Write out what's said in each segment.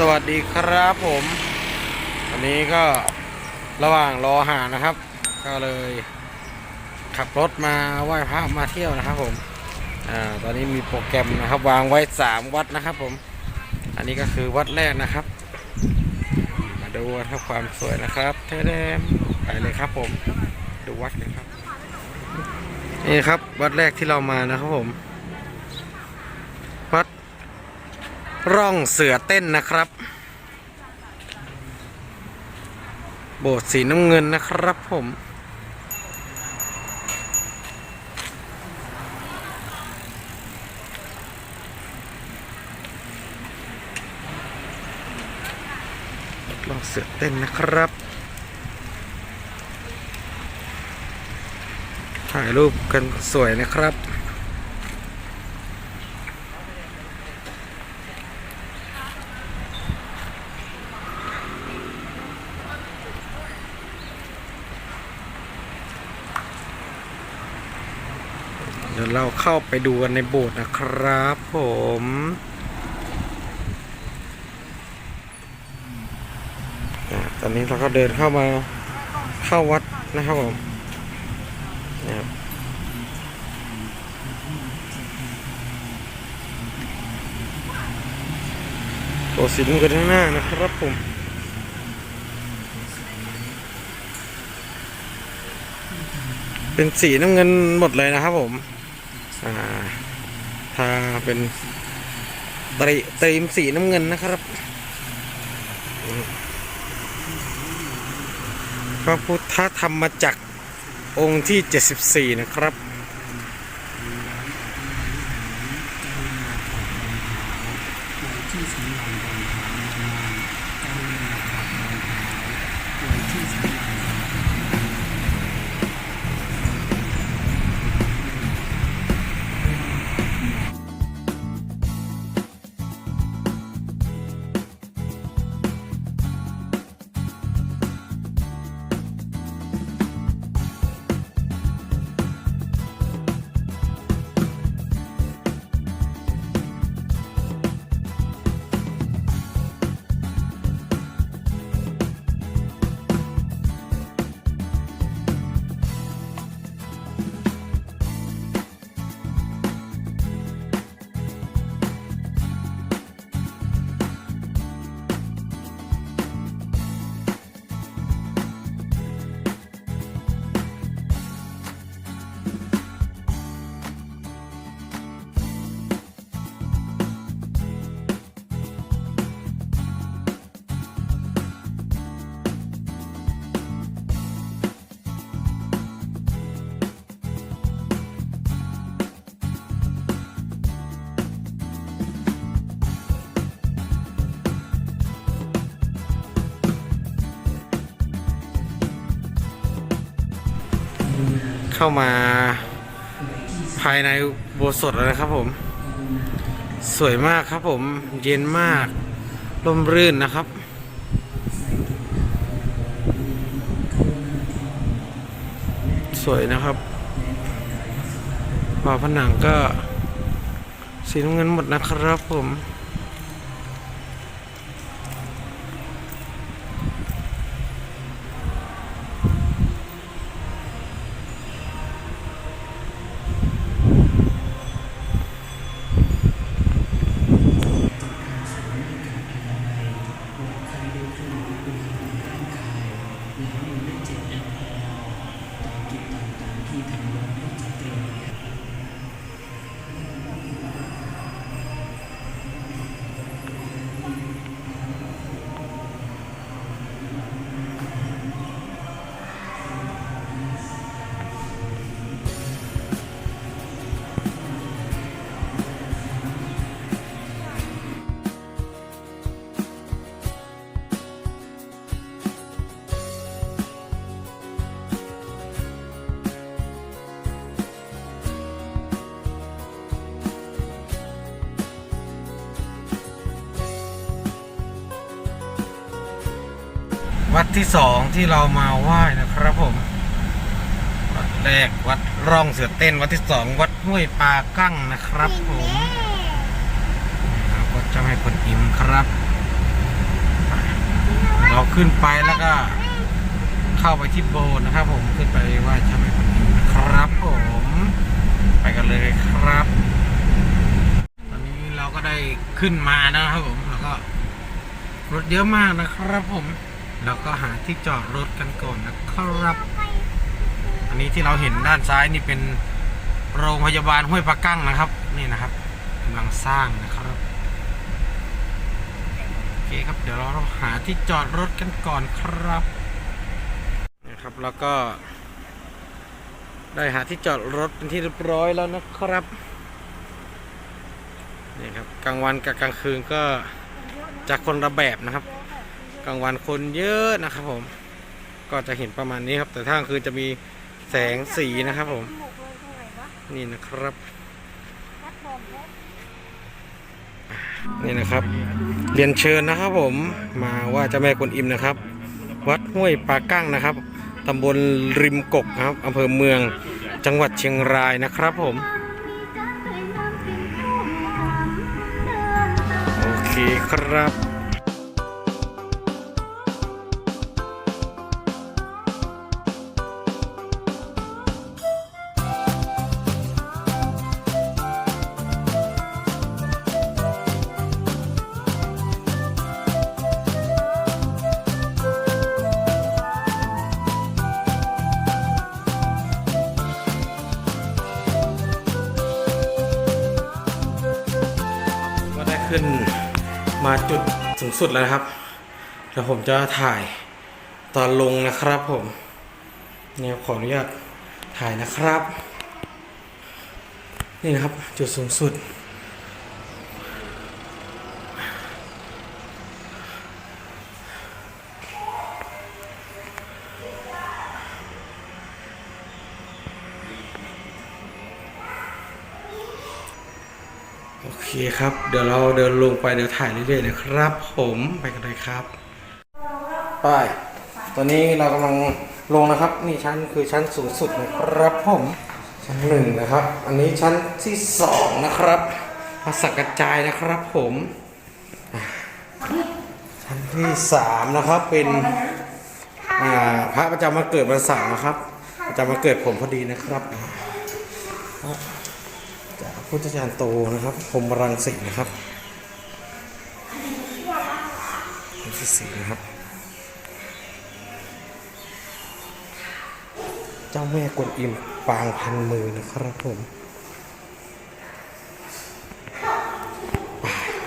สวัสดีครับผมวันนี้ก็ระหว่างรอหานะครับ ก็เลยขับรถมาไหว้พระมาเที่ยวนะครับผมอ่าตอนนี้มีโปรแกรมนะครับ วางไว้ 3 วัดนะครับผม อันนี้ก็คือวัดแรกนะครับ มาดูกันครับความสวยนะครับเทเดมไปเลยครับผม ดูวัดกันครับ นี่ครับวัดแรกที่เรามานะครับผม วัด ร่องเสือเต้นนะครับ โบสถ์สีน้ำเงินนะครับผมร่องเสือเต้นนะครับ ถ่ายรูปกันสวยนะครับ เดี๋ยวเราเข้าไปดูกันในโบสถ์นะครับผมตอนนี้เราก็เดินเข้ามาเข้าวัดนะครับผมนะครับโตัวสีน้ำเงินข้างหน้านะครับผมเป็นสีน้ำเงินหมดเลยนะครับผม ทาเป็นตรีตรีมสีน้ำเงินนะครับ พระพุทธธรรมจักรองค์ที่ 74 นะครับ เข้ามาภายในโบสถ์แล้วนะครับผม สวยมากครับผมเย็นมากร่มรื่นนะครับสวยนะครับฝาผนังก็สีน้ำเงินหมดนะครับผม วัดที่สองที่เรามาไหว้นะครับผม วัดแรกวัดร่องเสือเต้น วัดที่สองวัดห้วยปลากั้งนะครับผมวัดเจ้าแม่คนอิมครับ เราขึ้นไปแล้วก็เข้าไปที่โบสถ์นะครับ ผมขึ้นไปไหว้เจ้าแม่กวนอิมนะครับผม ไปกันเลยครับ ตอนนี้เราก็ได้ขึ้นมานะครับผมแล้วก็รถเยอะมากนะครับผม แล้วก็หาที่จอดรถกันก่อนนะครับ อันนี้ที่เราเห็นด้านซ้ายนี่เป็นโรงพยาบาลห้วยปะกั้งนะครับ นี่นะครับกำลังสร้างนะครับโอเคครับเดี๋ยวเราหาที่จอดรถกันก่อนครับนะครับแล้วก็ ได้หาที่จอดรถเป็นที่เรียบร้อยแล้วนะครับนี่ครับกลางวันกับกลางคืนก็จะคนละแบบนะครับ กลางวันคนเยอะนะครับผม ก็จะเห็นประมาณนี้ครับ แต่ถ้ากลางคืนจะมีแสงสีนะครับผม นี่นะครับ นี่นะครับ เรียนเชิญนะครับผมมาว่าเจ้าแม่กวนอิมนะครับ วัดห้วยปากั้งนะครับตำบลริมกกครับอำเภอเมืองจังหวัดเชียงรายนะครับผมโอเคครับ มาจุดสูงสุดแล้วนะครับเดี๋ยวผมจะถ่ายตอนลงนะครับผมเนี่ยขออนุญาตถ่ายนะครับ นี่นะครับจุดสูงสุด คครับ เดี๋ยวเราเดินลงไปเดี๋ยวถ่ายเรื่อยๆนะครับ ผมไปกันเลยครับไปตอนนี้เรากำลังลงนะครับ นี่ชั้นคือชั้นสูงสุดนะครับผมชั้นหนึ่งนะครับ อันนี้ชั้นที่สองนะครับพระสักกระจายนะครับผมชั้นที่สามนะครับเป็นพระประจำมาเกิดวันเสาร์นะครับประจำมาเกิดผมพอดีนะครับ พุทธจารย์โตนะครับพรมรังสีนะครับอันที่สี่นะครับ เจ้าแม่กวนอิมปางพันมือนะครับผม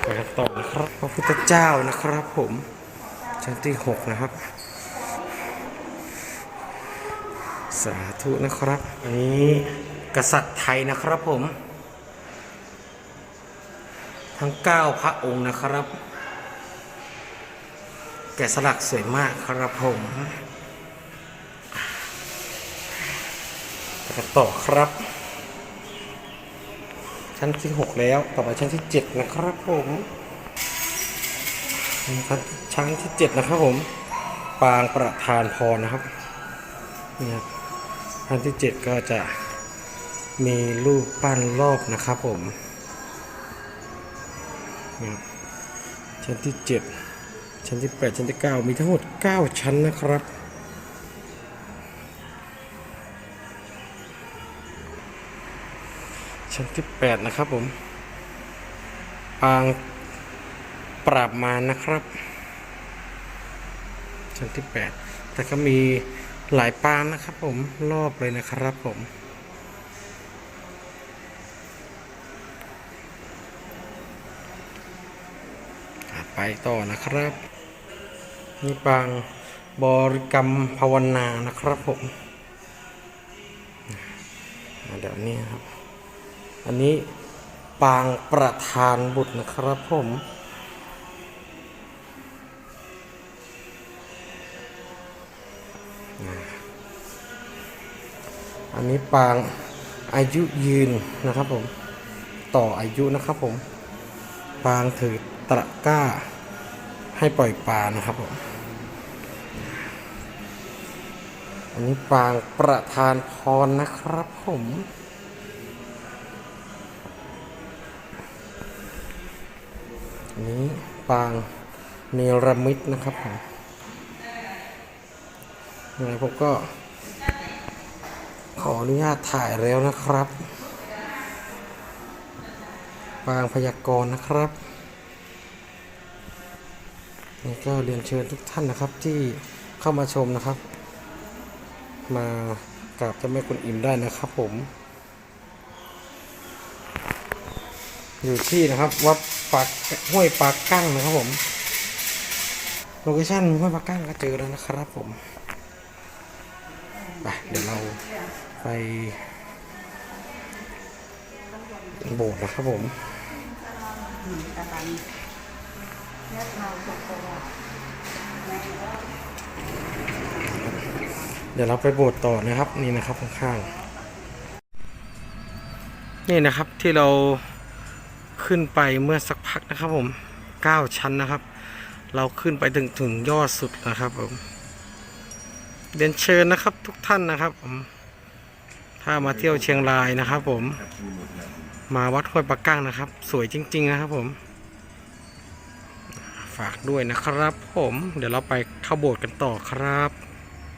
ไปกันต่อนะครับพระพุทธเจ้านะครับผมชั้นที่หกนะครับ สาธุนะครับ อันนี้กษัตริย์ไทยนะครับผม ทั้ง 9 พระองค์นะครับ แกะสลักสวยมากครับผมไปกันต่อครับ ชั้นที่ 6 แล้วต่อไปชั้นที่ 7 นะครับผมชั้นชั้นที่ 7 นะครับผม ปางประธานพรนะครับนี่ครับชั้นที่ 7 ก็จะมีรูปปั้นรอบนะครับผม นะครับชั้นที่ 7 ชั้นที่ 8 ชั้นที่ 9 มีทั้งหมด 9 ชั้นนะครับ ชั้นที่ 8 นะครับผมปางปราบมารนะครับ ชั้นที่ 8 แต่ก็มีหลายปางนะครับผมรอบเลยนะครับผม ไปต่อนะครับนี่ปางบริกรรมภาวนานะครับผมเดี๋ยวนี้ครับ อันนี้ปางประธานบุตรนะครับผมอันนี้ปางอายุยืนนะครับผม ต่ออายุนะครับผม ปางถือตะกร้า ให้ปล่อยปลานะครับผมอันนี้ปางประธานพรนะครับผมอันนี้ปางเนรมิตนะครับผมยังไงผมก็ขออนุญาตถ่ายแล้วนะครับ บางพยากรณ์นะครับนี่ก็เรียนเชิญทุกท่านนะครับที่เข้ามาชมนะครับ มากราบเจ้าแม่กุนอิมได้นะครับผม อยู่ที่นะครับวัดปากห้วยปากกั้งนะครับผมโลเคชั่นห้วยปากกั้งก็เจอแล้วนะครับผมไปเดี๋ยวเราไปโบสถ์นะครับผม เดี๋ยวเราไปโบสถ์ต่อนะครับ นี่นะครับข้างๆนี่นะครับที่เราขึ้นไปเมื่อสักพักนะครับผมเก้าชั้นนะครับ เราขึ้นไปถึงถึงยอดสุดนะครับผมเรียนเชิญนะครับทุกท่านนะครับผมถ้ามาเที่ยวเชียงรายนะครับผม มาวัดห้วยปะกั้งนะครับ สวยจริง ๆ นะครับผม ฝากด้วยนะครับ ผม เดี๋ยวเราไปเข้าโบสถ์กันต่อครับ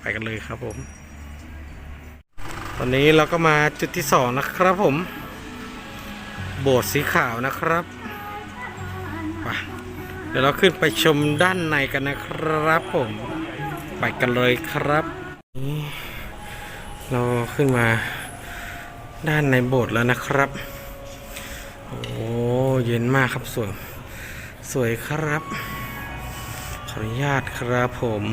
ไปกันเลยครับผม ตอนนี้เราก็มาจุดที่สองนะครับผม โบสถ์สีขาวนะครับไปเดี๋ยวเราขึ้นไปชมด้านในกันนะครับผม ไปกันเลยครับนี่เราขึ้นมาด้านในโบสถ์แล้วนะครับ เย็นมากครับสวย สวยครับ ขออนุญาตครับผม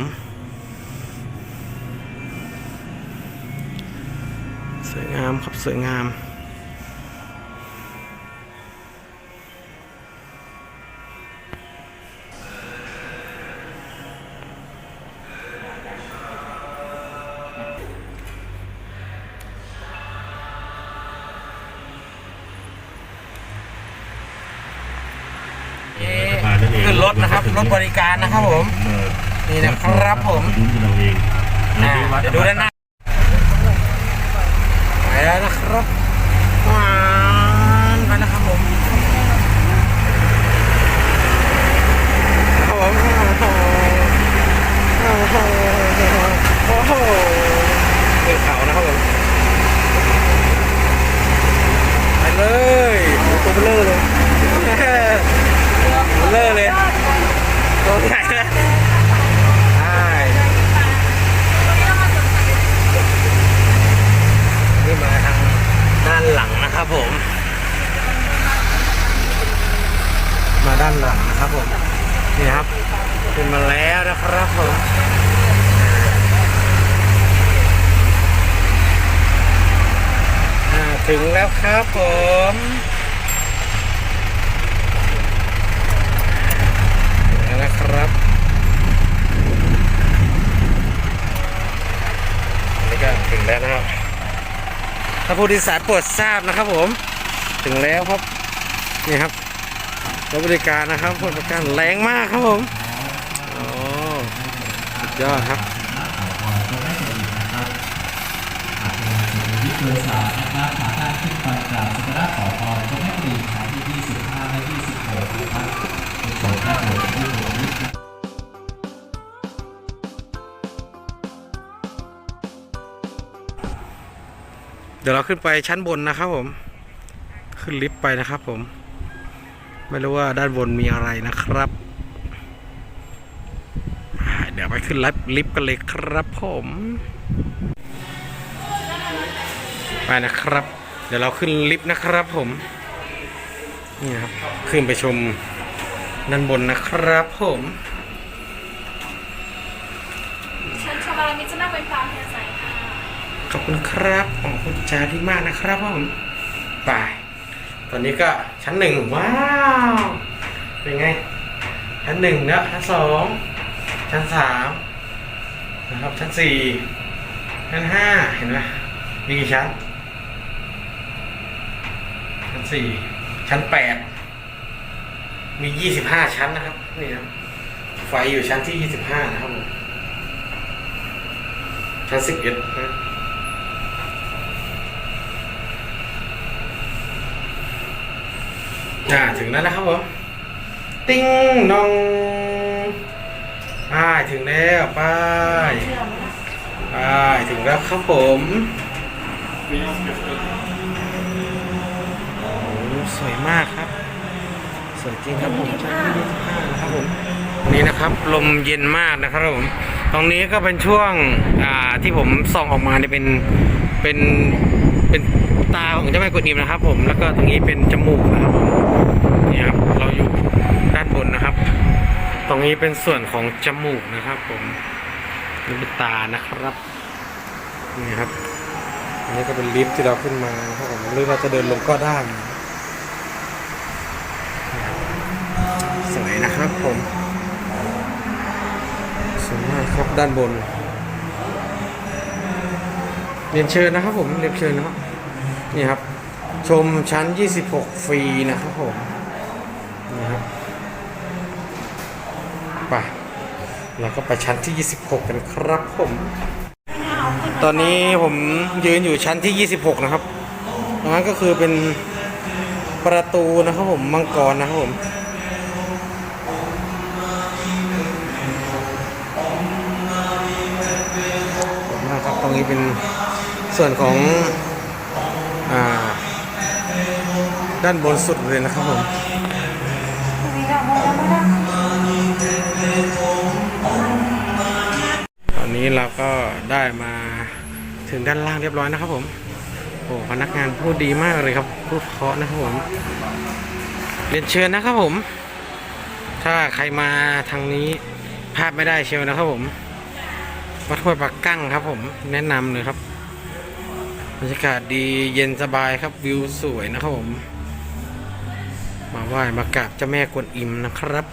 สวยงามครับสวยงาม ถนะครับรถบริการนะครับผมนี่นะครับผมดูกันเอาเองอ่าเดี๋ยวดูด้านหน้าไปแล้วนะครับหวานไปแล้วครับผมครับผมโอ้โหโอ้โหขึ้นเขานะครับผมไปเลยตัวเบลอเลยเบลอเลยตัวใหญ่เลยใช่ นี่มาทางด้านหลังนะครับผม มาด้านหลังนะครับผม นี่ครับขึ้นมาแล้วนะครับผม อ่าถึงแล้ว ครับผมแล้วนะครับอันนี้ก็ถึงแล้วนะครับถ้าผู้โดยสารโปรดทราบนะครับผม ถึงแล้วครับ นี่ครับรถบริการนะครับบริการแรงมากครับผม โอ้สุดยอดครับ ดี๋ยวเราขึ้นไปชั้นบนนะครับผม ขึ้นลิฟต์ไปนะครับผม ไม่รู้ว่าด้านบนมีอะไรนะครับ เดี๋ยวไปขึ้นลิฟต์กันเลยครับผมไปนะครับ เดี๋ยวเราขึ้นลิฟต์นะครับผม นี่ครับ ขึ้นไปชมด้านบนนะครับผม เชิญชมบารมีเจะนั่งเป็นพราวเฮียใสค่ะ ขอบคุณครับขอบคุณจาที่มากนะครับผมไปตอนนี้ก็ชั้นหนึ่งว้าวเป็นไง ชั้นหนึ่งแล้วชั้นสองชั้นสามนะครับชั้นสี่ชั้นห้าเห็นไหมมีกี่ชั้น ชั้นสี่ชั้นแปดมียี่สิบห้าชั้นนะครับนี่ครับไฟอยู่ชั้นที่ยี่สิบห้านะครับผมชั้นสิบเอ็ดนะ อ่าถึงแล้วนะครับผม ติ้งนองป้ายถึงแล้วป้ายอ่าถึงแล้วครับผมโอ้โหสวยมากครับ สวยจริงครับผมชั้นที่25นะครับผมนี่นะครับลมเย็นมากนะครับผม ตรงนี้ก็เป็นช่วงอ่าที่ผมส่องออกมาเนี่ยเป็นเป็นเป็นตาของเจ้าแม่กวนอิมนะครับผมแล้วก็ตรงนี้เป็นจมูกนะครับผม นี่ครับเราอยู่ด้านบนนะครับ ตรงนี้เป็นส่วนของจมูกนะครับ ผมนี่เป็นตานะครับนี่ครับอันนี้ก็เป็นลิฟต์ที่เราขึ้นมานะครับผมหรือเราจะเดินลงก็ได้สวยนะครับผมสวยมากครับด้านบน เรียนเชิญนะครับผมเรียนเชิญนะครับนี่ครับ ชมชั้น 26 ฟรีนะครับผมนี่ครับไปเราก็ไปชั้นที่ 26 กันครับผม ตอนนี้ผมยืนอยู่ชั้นที่ 26 นะครับตรงนั้นก็คือเป็นประตูนะครับผมมังกรนะครับผมขอบคุณมากครับตรงนี้เป็นส่วนของอ่า ด้านบนสุดเลยนะครับผมตอนนี้เราก็ได้มาถึงด้านล่างเรียบร้อยนะครับผมโอ้พนักงานพูดดีมากเลยครับพูดเพาะนะครับผมเรียนเชิญนะครับผม ถ้าใครมาทางนี้พลาดไม่ได้เชียวนะครับผมวัดห้วยปักกั้งครับ ผมแนะนำเลยครับบรรยากาศดีเย็นสบายครับวิวสวยนะครับผม มาไหว้มากราบเจ้าแม่กวนอิมนะครับ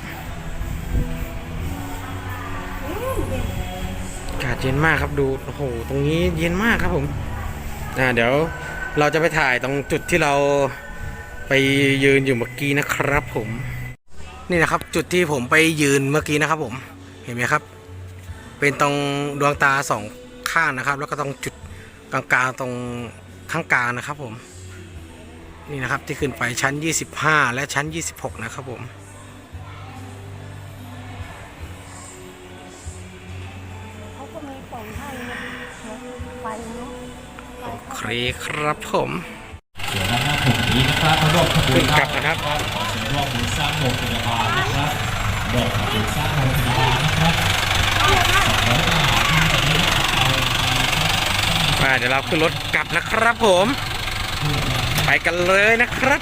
อากาศเย็นมากครับดูโอ้โหตรงนี้เย็นมากครับผมอ่าเดี๋ยวเราจะไปถ่ายตรงจุดที่เราไปยืนอยู่เมื่อกี้นะครับ ผม นี่นะครับ จุดที่ผมไปยืนเมื่อกี้นะครับ ผม เห็นไหมครับ เป็นตรงดวงตาสองข้างนะครับ แล้วก็ตรงจุดกลางๆตรงข้างกลางนะครับ ผม นี่นะครับที่ขึ้นไปชั้น 25 และชั้น 26 นะครับผมเขาก็มีของให้นะไปเนาะโอเคครับผมเดี๋ยวด้านหน้าผมนี้นะครับมาร่วมขบวขึ้นนกลับนะครับ ขอเชิญร่วมบุญสร้างโรงพยาบาลนะครับร่วมบุญสร้างโรงพยาบาลนะครับสองร้อยบาทที่ตรงนี้เอาไปมาเดี๋ยวเราขึ้นรถกลับนะครับผม ไปกันเลยนะครับ